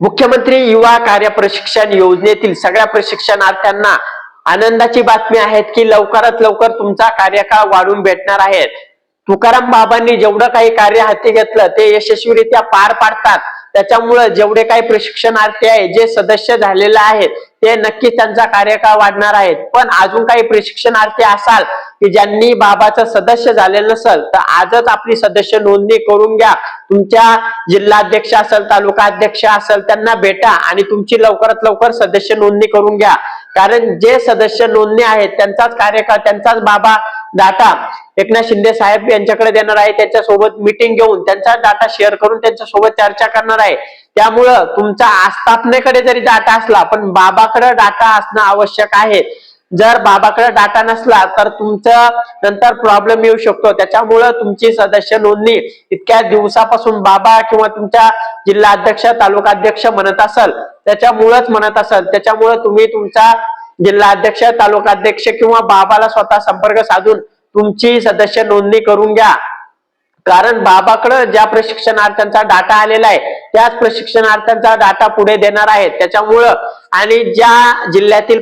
मुख्यमंत्री युवा कार्य प्रशिक्षण योजनेतील सगळ्या प्रशिक्षणार्थ्यांना आनंदाची बातमी आहे की लवकरात लवकर तुमचा कार्यकाळ वाढून भेटणार आहे. तुकाराम बाबांनी जेवढं काही कार्य हाती घेतलं ते यशस्वीरित्या पार पाडतात. त्याच्यामुळं जेवढे काही प्रशिक्षणार्थी आहेत जे सदस्य झालेले आहेत ते नक्कीच त्यांचा कार्यकाळ वाढणार आहेत. पण अजून काही प्रशिक्षणार्थी असाल की ज्यांनी बाबाचं सदस्य झालेलं नसेल तर आजच आपली सदस्य नोंदणी करून घ्या. तुमच्या जिल्हाध्यक्ष असेल तालुका अध्यक्ष असेल त्यांना भेटा आणि तुमची लवकरात लवकर सदस्य नोंदणी करून घ्या. कारण जे सदस्य नोंदणी आहेत त्यांचाच कार्यकाळ त्यांचाच बाबा डाटा एकनाथ शिंदे साहेब यांच्याकडे देणार आहे त्याच्यासोबत मीटिंग मिटिंग घेऊन त्यांचा डाटा शेअर करून त्यांच्यासोबत चर्चा करणार आहे. त्यामुळं तुमचा आस्थापनेकडे जरी डाटा असला पण बाबाकडे डाटा असणं आवश्यक आहे. जर बाबाकडे डाटा नसला तर तुमचं नंतर प्रॉब्लेम येऊ शकतो. त्याच्यामुळं तुमची सदस्य नोंदणी इतक्या दिवसापासून बाबा किंवा तुमच्या जिल्हा अध्यक्ष तालुका अध्यक्ष म्हणत असल त्याच्यामुळंच म्हणत असल त्याच्यामुळं तुम्ही तुमचा जिल्हा अध्यक्ष तालुका अध्यक्ष किंवा बाबाला स्वतः संपर्क साधून तुमची सदस्य नोंदणी करून घ्या. कारण बाबाकडं ज्या प्रशिक्षणार्थ्यांचा डाटा आलेला आहे त्याच प्रशिक्षणार्थ्यांचा डाटा पुढे देणार आहे त्याच्यामुळं आणि ज्या जिल्ह्यातील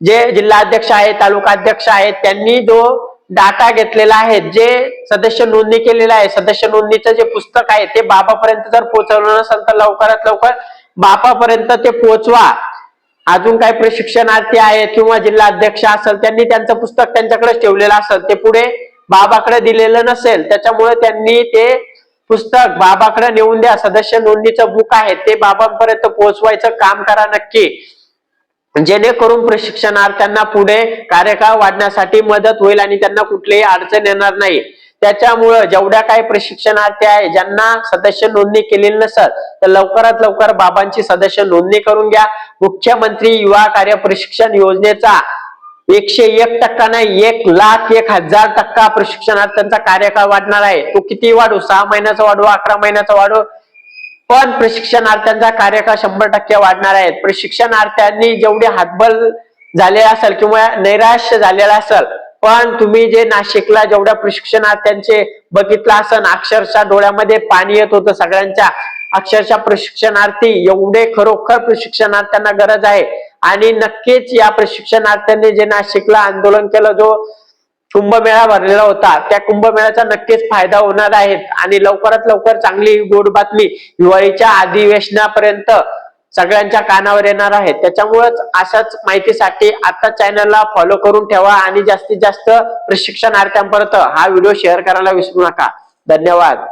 जे जे जिल्हाध्यक्ष आहेत तालुका अध्यक्ष आहेत त्यांनी जो डाटा घेतलेला आहे जे सदस्य नोंदणी केलेला आहे सदस्य नोंदणीचं जे पुस्तक आहे ते बाबापर्यंत जर पोहोचवलं नसेल तर लवकरात लवकर बापापर्यंत ते पोहोचवा. अजून काही प्रशिक्षणार्थी आहेत किंवा जिल्हा अध्यक्ष असेल त्यांनी त्यांचं पुस्तक त्यांच्याकडे ठेवलेलं असेल. ते पुढे बाबाकडे दिलेलं नसेल त्याच्यामुळे त्यांनी ते पुस्तक बाबाकडे नेऊन द्या. सदस्य नोंदणीचं बुक आहे ते बाबांपर्यंत पोहोचवायचं काम करा नक्की. जेणेकरून प्रशिक्षणार्थ्यांना पुढे कार्यकाळ वाढण्यासाठी मदत होईल आणि त्यांना कुठलीही अडचण येणार नाही. त्याच्यामुळं जेवढ्या काही प्रशिक्षणार्थी आहे ज्यांना सदस्य नोंदणी केलेली नसेल तर लवकरात लवकर बाबांची सदस्य नोंदणी करून घ्या. मुख्यमंत्री युवा कार्य प्रशिक्षण योजनेचा एकशे एक टक्का नाही एक लाख एक हजार टक्का प्रशिक्षणार्थ्यांचा कार्यकाळ वाढणार आहे. तो किती वाढू? सहा महिन्याचा वाढू अकरा महिन्याचा वाढू? पण प्रशिक्षणार्थ्यांचा कार्यकाळ शंभर टक्के वाढणार आहे. प्रशिक्षणार्थ्यांनी जेवढे हातबल झाले असेल किंवा नैराश्य झालेला असेल पण तुम्ही जे नाशिकला जेवढ्या प्रशिक्षणार्थ्यांचे बघितलं असन अक्षरशः डोळ्यामध्ये पाणी येत होतं सगळ्यांच्या. अक्षरशः प्रशिक्षणार्थी एवढे खरोखर प्रशिक्षणार्थ्यांना गरज आहे. आणि नक्कीच या प्रशिक्षणार्थ्यांनी जे नाशिकला आंदोलन केलं जो कुंभमेळा भरलेला होता त्या कुंभमेळ्याचा नक्कीच फायदा होणार आहे. आणि लवकरात लवकर चांगली गोड बातमी दिवाळीच्या अधिवेशनापर्यंत सगळ्यांच्या कानावर येणार आहे त्याच्यामुळेच अशाच माहितीसाठी आता चॅनलला फॉलो करून ठेवा आणि जास्तीत जास्त प्रशिक्षणार्थ्यांपर्यंत हा व्हिडिओ शेअर करायला विसरू नका. धन्यवाद.